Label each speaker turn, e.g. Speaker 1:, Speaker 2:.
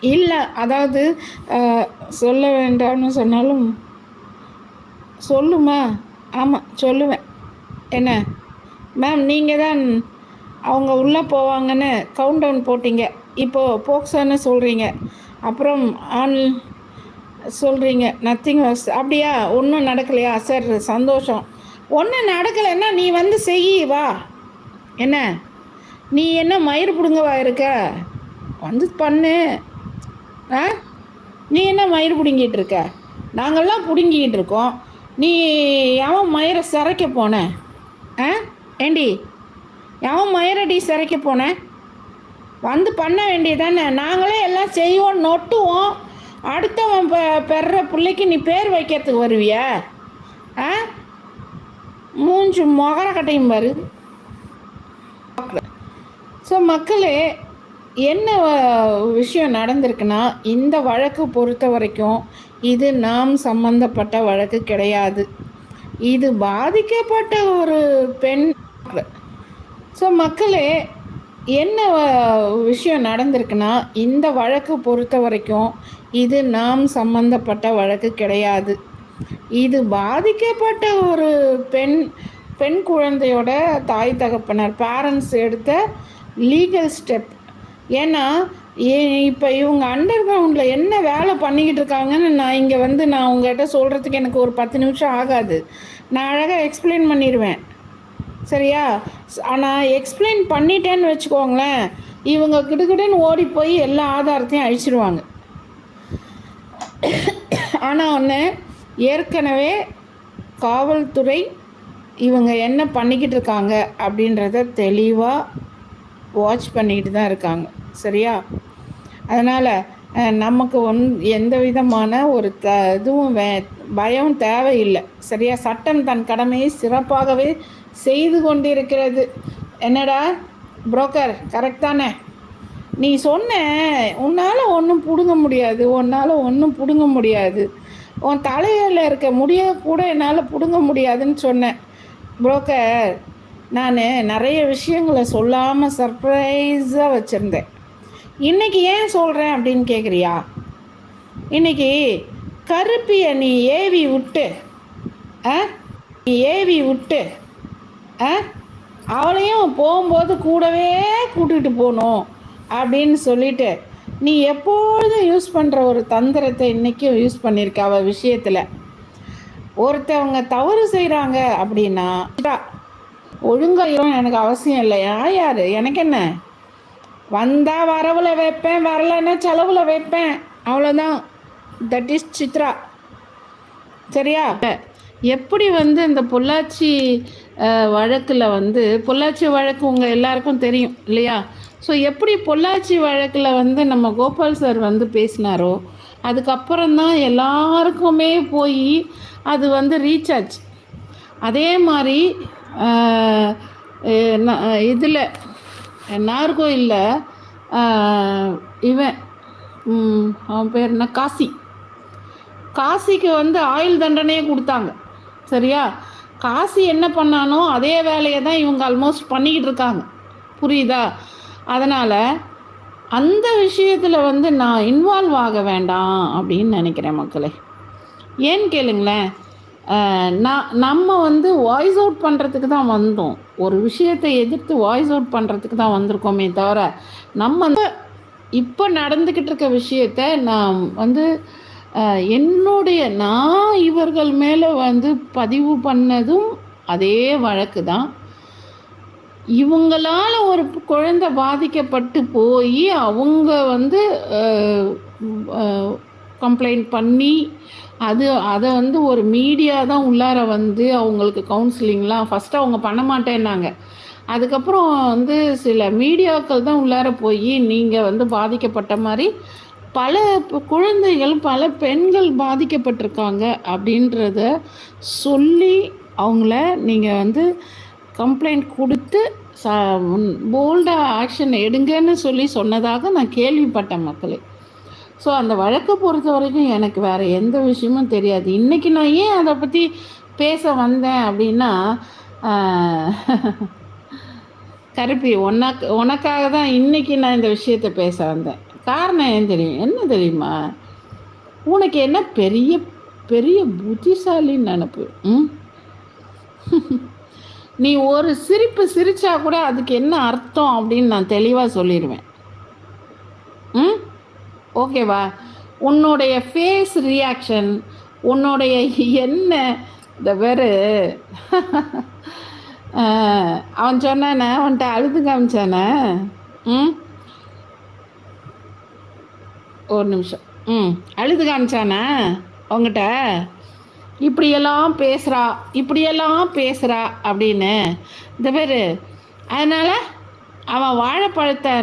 Speaker 1: இல்லை அதாவது சொல்ல வேண்டாம்னு சொன்னாலும் சொல்லுமா? ஆமாம் சொல்லுவேன். என்ன? மேம் நீங்கள் தான் அவங்க உள்ளே போவாங்கன்னு கவுண்ட் டவுன் போட்டிங்க. இப்போது போக்சோன்னு சொல்கிறீங்க அப்புறம் ஆன் சொல்கிறீங்க நத்திங் வாஸ் அப்படியா? ஒன்றும் நடக்கலையா? சார் சந்தோஷம். ஒன்றும் நடக்கலைன்னா நீ வந்து செய் வா. என்ன? நீ என்ன மயிர் பிடுங்கவா இருக்க? வந்து பண்ணு. ஆ? நீ என்ன மயிறு பிடுங்கிட்டு இருக்க? நாங்கள்லாம் பிடுங்கிக்கிட்டு இருக்கோம். நீ எவன் மயிரை சிறைக்க போன. ஆ? ஏண்டி? எவன் மயிரடி சிறைக்க போன. வந்து பண்ண வேண்டியதானே? நாங்களே எல்லாம் செய்வோம் நொட்டுவோம். அடுத்தவன் பெ பெற பிள்ளைக்கு நீ பேர் வைக்கிறதுக்கு வருவிய? ஆ? மூஞ்சு மொகர கட்டையும் பாரு. ஸோ மக்களே என்ன விஷயம் நடந்திருக்குன்னா இந்த வழக்கு பொறுத்த வரைக்கும் இது நாம் சம்பந்தப்பட்ட வழக்கு கிடையாது. இது பாதிக்கப்பட்ட ஒரு பெண் ஸோ மக்களே என்ன விஷயம் நடந்திருக்குன்னா இந்த வழக்கு பொறுத்த வரைக்கும் இது நாம் சம்பந்தப்பட்ட வழக்கு கிடையாது. இது பாதிக்கப்பட்ட ஒரு பெண் பெண் குழந்தையோட தாய் தகப்பனர் பேரண்ட்ஸ் எடுத்த லீகல் ஸ்டெப் ஏன்னா இப்போ இவங்க அண்டர் கிரவுண்டில் என்ன வேலை பண்ணிக்கிட்டு இருக்காங்கன்னு நான் இங்கே வந்து நான் உங்கள்கிட்ட சொல்கிறதுக்கு எனக்கு ஒரு பத்து நிமிஷம் ஆகாது. நான் அழகாக எக்ஸ்பிளைன் பண்ணிடுவேன் சரியா? ஆனால் எக்ஸ்பிளைன் பண்ணிட்டேன்னு வச்சுக்கோங்களேன் இவங்க கிட்டுக்கிட்டேன்னு ஓடி போய் எல்லா ஆதாரத்தையும் அழிச்சிடுவாங்க ஆனால் ஒன்று ஏற்கனவே காவல்துறை இவங்க என்ன பண்ணிக்கிட்டு இருக்காங்க அப்படின்றத தெளிவாக வாட்ச் பண்ணிக்கிட்டு தான் இருக்காங்க. சரியா? அதனால் நமக்கு ஒன் எந்த விதமான ஒரு த இதுவும் வே பயம் தேவையில்லை. சரியா? சட்டம் தன் கடமையை சிறப்பாகவே செய்து கொண்டிருக்கிறது. என்னடா? புரோக்கர் கரெக்ட் தானே? நீ சொன்ன உன்னால் ஒன்றும் பிடுங்க முடியாது. உன்னால் ஒன்றும் பிடுங்க முடியாது. உன் தலையில் இருக்க முடிய கூட என்னால் பிடுங்க முடியாதுன்னு சொன்னேன் புரோக்கர் நான் நிறைய விஷயங்களை சொல்லாமல் சர்ப்ரைஸாக வச்சுருந்தேன். இன்றைக்கி ஏன் சொல்கிறேன் அப்படின்னு கேட்குறியா இன்றைக்கி கருப்பியை நீ ஏவி விட்டு ஆ? நீ ஏவி விட்டு ஆ? அவளையும் போகும்போது கூடவே கூட்டிகிட்டு போகணும் அப்படின்னு சொல்லிட்டு நீ எப்பொழுதும் யூஸ் பண்ணுற ஒரு தந்திரத்தை இன்றைக்கும் யூஸ் பண்ணியிருக்க அவள் விஷயத்தில். ஒருத்தவங்க தவறு செய்கிறாங்க அப்படின்னா ஒழுங்கையும் எனக்கு அவசியம் இல்லை. யார் யார்? எனக்கு என்ன வந்தால் வரவில் வைப்பேன் வரலைன்னா செலவில் வைப்பேன். அவ்வளோதான் தட் இஸ் சித்ரா. சரியா? எப்படி வந்து இந்த பொள்ளாச்சி வழக்கில் வந்து பொள்ளாச்சி வழக்கு உங்கள் எல்லாருக்கும் தெரியும் இல்லையா? ஸோ எப்படி பொள்ளாச்சி வழக்கில் வந்து நம்ம கோபால் சார் வந்து பேசினாரோ அதுக்கப்புறம் தான் எல்லாருக்குமே போய் அது வந்து ரீச் ஆச்சு அதே மாதிரி இதில் நார்கோயிலில் இவன் அவன் பேர் என்ன? காசி. காசிக்கு வந்து ஆயுள் தண்டனையே கொடுத்தாங்க. சரியா? காசி என்ன பண்ணானோ அதே வேலையை தான் இவங்க ஆல்மோஸ்ட் பண்ணிக்கிட்டு இருக்காங்க. புரியுதா? அதனால் அந்த விஷயத்தில் வந்து நான் இன்வால்வ் ஆக வேண்டாம் அப்படின்னு நினைக்கிறேன் மக்களே. ஏன்னு கேளுங்களேன்? நான் நம்ம வந்து வாய்ஸ் அவுட் பண்ணுறதுக்கு தான் வந்தோம். ஒரு விஷயத்தை எதிர்த்து வாய்ஸ் அவுட் பண்ணுறதுக்கு தான் வந்திருக்கோமே தவிர நம்ம வந்து இப்போ நடந்துக்கிட்டு இருக்க விஷயத்த நான் வந்து என்னுடைய நான் இவர்கள் மேலே வந்து பதிவு பண்ணதும் அதே வழக்கு தான். இவங்களால ஒரு குழந்தை பாதிக்கப்பட்டு போய் அவங்க வந்து கம்ப்ளைண்ட் பண்ணி அது அதை வந்து ஒரு மீடியா தான் உள்ளார வந்து அவங்களுக்கு கவுன்சிலிங்லாம் ஃபஸ்ட்டு அவங்க பண்ண மாட்டேன்னாங்க. அதுக்கப்புறம் வந்து சில மீடியாக்கள் தான் உள்ளார போய் நீங்கள் வந்து பாதிக்கப்பட்ட மாதிரி பல குழந்தைகள் பல பெண்கள் பாதிக்கப்பட்டிருக்காங்க அப்படின்றத சொல்லி அவங்கள நீங்கள் வந்து கம்ப்ளைண்ட் கொடுத்து ச போல்டாக ஆக்ஷன் எடுங்கன்னு சொல்லி சொன்னதாக நான் கேள்விப்பட்டேன் மக்களே. ஸோ அந்த வழக்கை பொறுத்த வரைக்கும் எனக்கு வேறு எந்த விஷயமும் தெரியாது. இன்றைக்கி நான் ஏன் அதை பற்றி பேச வந்தேன் அப்படின்னா கருப்பி உனக்கு உனக்காக தான் இன்றைக்கி நான் இந்த விஷயத்தை பேச வந்தேன். காரணம் ஏன் தெரியும்? என்ன தெரியுமா? உனக்கு என்ன பெரிய பெரிய புத்திசாலின்னு நினப்பு? ம்? நீ ஒரு சிரிப்பு சிரிச்சா கூட அதுக்கு என்ன அர்த்தம் அப்படின்னு நான் தெளிவாக சொல்லிடுவேன் ம்? ஓகேவா? உன்னுடைய ஃபேஸ் ரியாக்ஷன் உன்னுடைய என்ன இந்த பேர் அவன் சொன்னானே அவன்கிட்ட அழுது காமிச்சானே ம்? ஒரு நிமிஷம். ம் அழுது காமிச்சானே உங்ககிட்ட இப்படியெல்லாம் பேசுகிறா இப்படியெல்லாம் பேசுகிறா அப்படின்னு. இந்த பேர் அதனால் அவன் வாழைப்பழத்தை